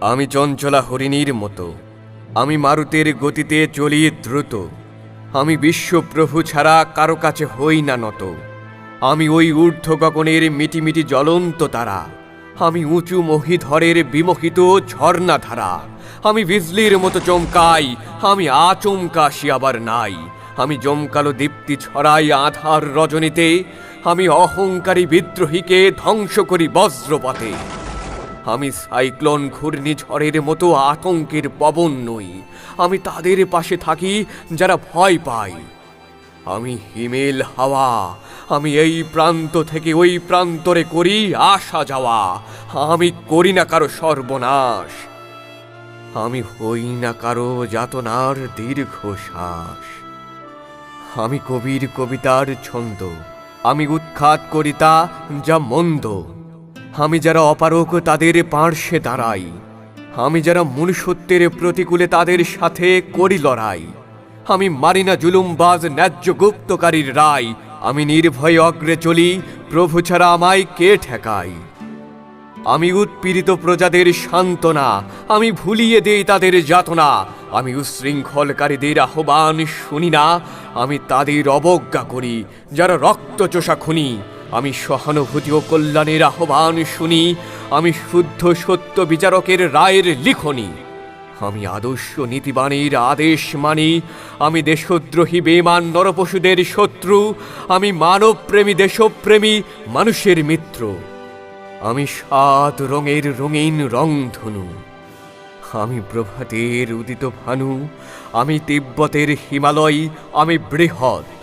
আমি চঞ্চলা হরিণীর মতো। আমি মারুতের গতিতে চলি দ্রুত। আমি বিশ্বপ্রভু ছাড়া কারও কাছে হই না নত। আমি ওই ঊর্ধ্ব গগনের মিটিমিটি জ্বলন্ত তারা। আমি উঁচু মহিধরের বিমোহিত ঝর্ণা ধারা আমি বিজলির মতো চমকাই। আমি আচমকাশি আবার নাই। আমি জমকালো দীপ্তি ছড়াই আধার রজনীতে। আমি অহংকারী বিদ্রোহীকে ধ্বংস করি বজ্রপথে আমি সাইক্লোন ঘূর্ণিঝড়ের মতো আতঙ্কের পবন নই। আমি তাদের পাশে থাকি, যারা ভয় পায়। আমি হিমেল হাওয়া। আমি এই প্রান্ত থেকে ওই প্রান্তরে করি আসা যাওয়া। আমি করি না কারও সর্বনাশ। আমি হই না কারও যাতনার দীর্ঘশ্বাস। আমি কবির কবিতার ছন্দ। আমি উৎখাত করি তা যা মন্দ। আমি যারা অপারক তাদের পার্শ্বে দাঁড়াই। আমি যারা মনুষ্যত্বের প্রতিকূলে, তাদের সাথে করি লড়াই। আমি মারি না জুলুমবাজ, ন্যায্য গুপ্তকারীর রায়। আমি নির্ভয়ে অগ্রে চলি, প্রভু ছাড়া আমায় কে ঠেকায়? আমি উৎপীড়িত প্রজাদের সান্ত্বনা। আমি ভুলিয়ে দেই তাদের যাতনা। আমি উশৃঙ্খলকারীদের আহ্বান শুনি না। আমি তাদের অবজ্ঞা করি, যারা রক্তচোষা খুনি। আমি সহানুভূতি ও কল্যাণের আহ্বান শুনি, আমি শুদ্ধ সত্য বিচারকের রায়ের লিখনি। আমি আদর্শ নীতিবাণীর আদেশ মানি, আমি দেশদ্রোহী বেমান নরপশুদের শত্রু, আমি মানবপ্রেমী দেশপ্রেমী মানুষের মিত্র। আমি সাত রঙের রঙিন রংধনু আমি প্রভাতের উদিত ভানু, আমি তিব্বতের হিমালয়, আমি বৃহৎ।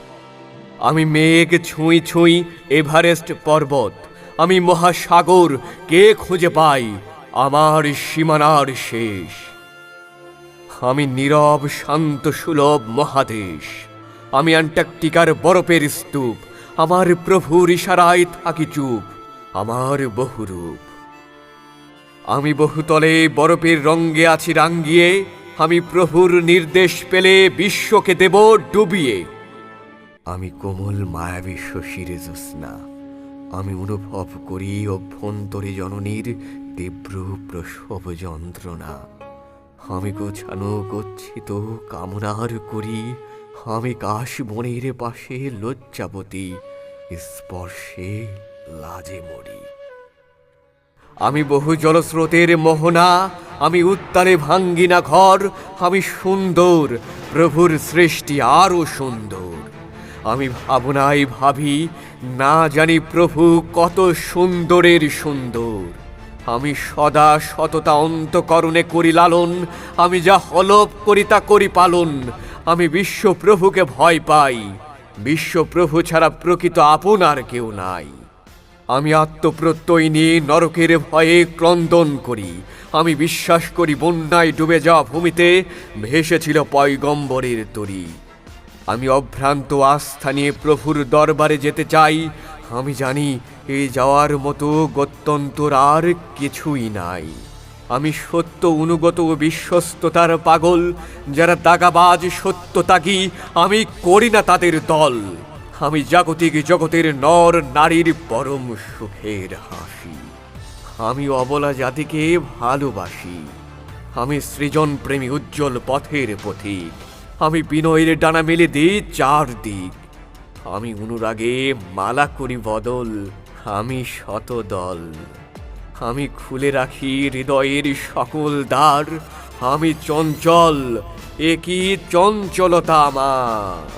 আমি মেঘ ছুঁই ছুঁই এভারেস্ট পর্বত। আমি মহাসাগর, কে খুঁজে পাই আমার সীমানার শেষ। আমি নীরব, শান্ত, সুলভ মহাদেশ। আমি অ্যান্টার্কটিকার বরফের স্তূপ। আমার প্রভুর ইশারায় থাকি চুপ। আমার বহুরূপ। আমি বহুতলে বরফের রঙ্গে আছি রাঙ্গিয়ে। আমি প্রভুর নির্দেশ পেলে বিশ্বকে দেব ডুবিয়ে। আমি কোমল মায়াবী শশীর জ্যোৎস্না। আমি অনুভব করি অভ্যন্তরে জননীর তীব্র প্রসব যন্ত্রণা। আমি গোছানো, গচ্ছিত কামনার করি। আমি কাশ বনের পাশে লজ্জাবতী, স্পর্শে লাজে মরি। আমি বহু জলস্রোতের মোহনা, আমি উত্তালে ভাঙ্গিনা ঘর, আমি সুন্দর, প্রভুর সৃষ্টি আরও সুন্দর। আমি ভাবনায় ভাবি, না জানি প্রভু কত সুন্দরের সুন্দর। আমি সদা সততা অন্তকরণে করি লালন, আমি যা হলপ করি তা করি পালন, আমি বিশ্বপ্রভুকে ভয় পাই, বিশ্বপ্রভু ছাড়া প্রকৃত আপন আর কেউ নাই। আমি আত্মপ্রত্যয় নিয়ে নরকের ভয়ে ক্রন্দন করি, আমি বিশ্বাস করি বন্যায় ডুবে যাওয়া ভূমিতে ভেসেছিল পয়গম্বরের তরী। আমি অভ্রান্ত আস্থা নিয়ে প্রভুর দরবারে যেতে চাই। আমি জানি এই যাওয়ার মতো গত্যন্তর আর কিছুই নাই। আমি সত্য অনুগত ও বিশ্বস্ততার পাগল, যারা দাগাবাজ সত্য তাগি আমি করি না তাদের দল। আমি জাগতিক জগতের নর নারীর পরম সুখের হাসি। আমি অবলা জাতিকে ভালোবাসি। আমি সৃজন প্রেমী উজ্জ্বল পথের পথিক। আমি বিনয়ের ডানা মেলে দিই চারদিক। আমি অনুরাগে মালা করি বদল, আমি শতদল। আমি খুলে রাখি হৃদয়ের সকল দ্বার, আমি চঞ্চল, এ কি চঞ্চলতা আমার?